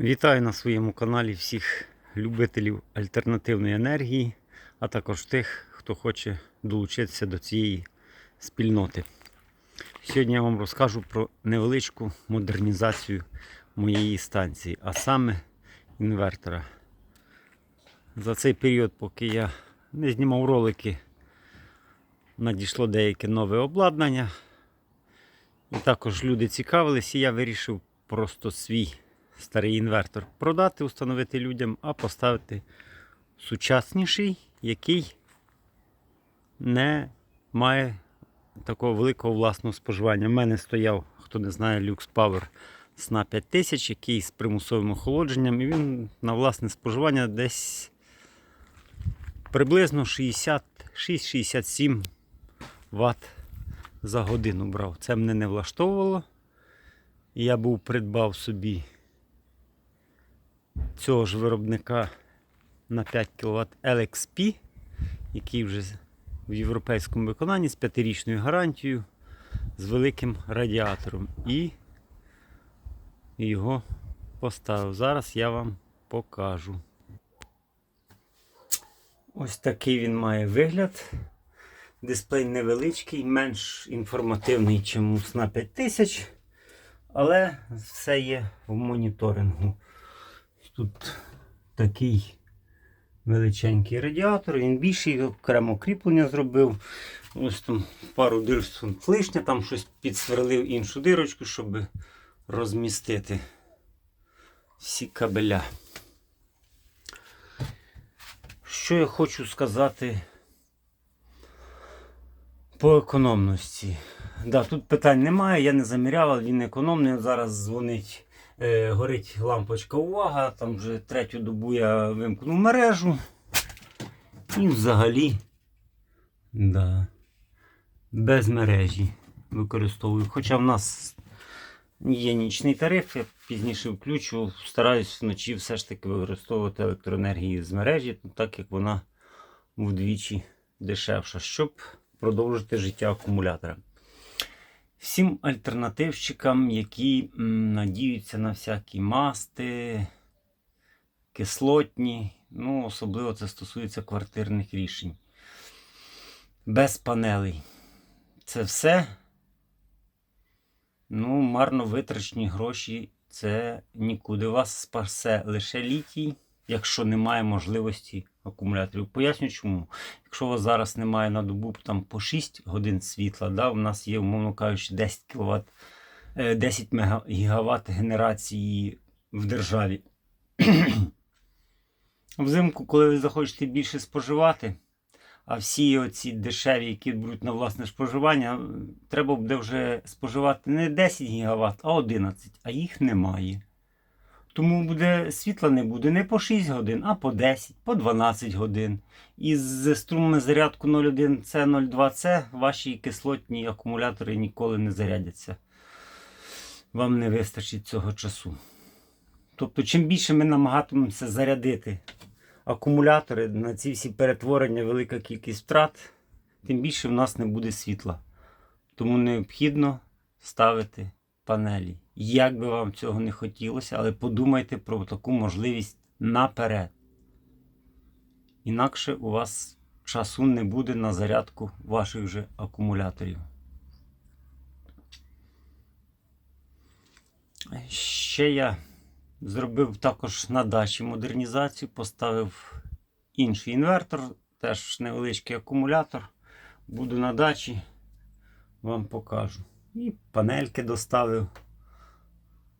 Вітаю на своєму каналі всіх любителів альтернативної енергії, а також тих, хто хоче долучитися до цієї спільноти. Сьогодні я вам розкажу про невеличку модернізацію моєї станції, а саме інвертора. За цей період, поки я не знімав ролики, надійшло деяке нове обладнання. І також люди цікавились, і я вирішив просто свій старий інвертор продати, установити людям, а поставити сучасніший, який не має такого великого власного споживання. У мене стояв, хто не знає, Lux Power SNA 5000, який з примусовим охолодженням, і він на власне споживання десь приблизно 66-67 Вт за годину брав. Це мене не влаштовувало. Я був придбав собі цього ж виробника на 5 кВт LXP, який вже в європейському виконанні з 5-річною гарантією, з великим радіатором. І його поставив. Зараз я вам покажу. Ось такий він має вигляд. Дисплей невеличкий, менш інформативний, ніж у SNA 5000, але все є в моніторингу. Тут такий величенький радіатор, він більший, окремо кріплення зробив. Ось там пару дир лишня, там щось підсверлив іншу дирочку, щоб розмістити всі кабеля. Що я хочу сказати по економності? Да, тут питань немає, я не заміряв, він економний. Зараз дзвонить, е, горить лампочка увага. Там вже третю добу я вимкнув мережу. І взагалі да, без мережі використовую. Хоча в нас є нічний тариф, я пізніше включу, стараюсь вночі все ж таки використовувати електроенергію з мережі, так як вона вдвічі дешевша, щоб продовжити життя акумулятора. Всім альтернативщикам, які надіються на всякі масти, кислотні, ну, особливо це стосується квартирних рішень. Без панелей. Це все ну, марно витрачені гроші. Це нікуди вас спасе лише літій, якщо немає можливості акумуляторів. Поясню чому. Якщо у вас зараз немає на добу там, по 6 годин світла, да, у нас є, умовно кажучи, 10 кВт, 10 ГВт генерації в державі. Взимку, коли ви захочете більше споживати, а всі оці дешеві, які будуть на власне споживання, треба буде вже споживати не 10 ГВт, а 11, а їх немає. Тому буде світла не буде не по 6 годин, а по 10, по 12 годин. І з струмами зарядку 01C, 02C ваші кислотні акумулятори ніколи не зарядяться. Вам не вистачить цього часу. Тобто, чим більше ми намагатимемося зарядити акумулятори на ці всі перетворення, велика кількість втрат, тим більше в нас не буде світла. Тому необхідно ставити панелі. Як би вам цього не хотілося, але подумайте про таку можливість наперед. Інакше у вас часу не буде на зарядку ваших же акумуляторів. Ще я зробив також на дачі модернізацію, поставив інший інвертор, теж невеличкий акумулятор. Буду на дачі, вам покажу. І панельки доставив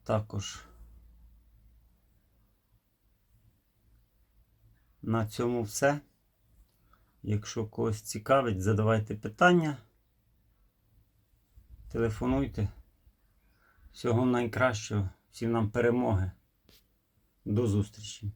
також. На цьому все. Якщо когось цікавить, задавайте питання. Телефонуйте. Всього найкращого, всім нам перемоги. До зустрічі!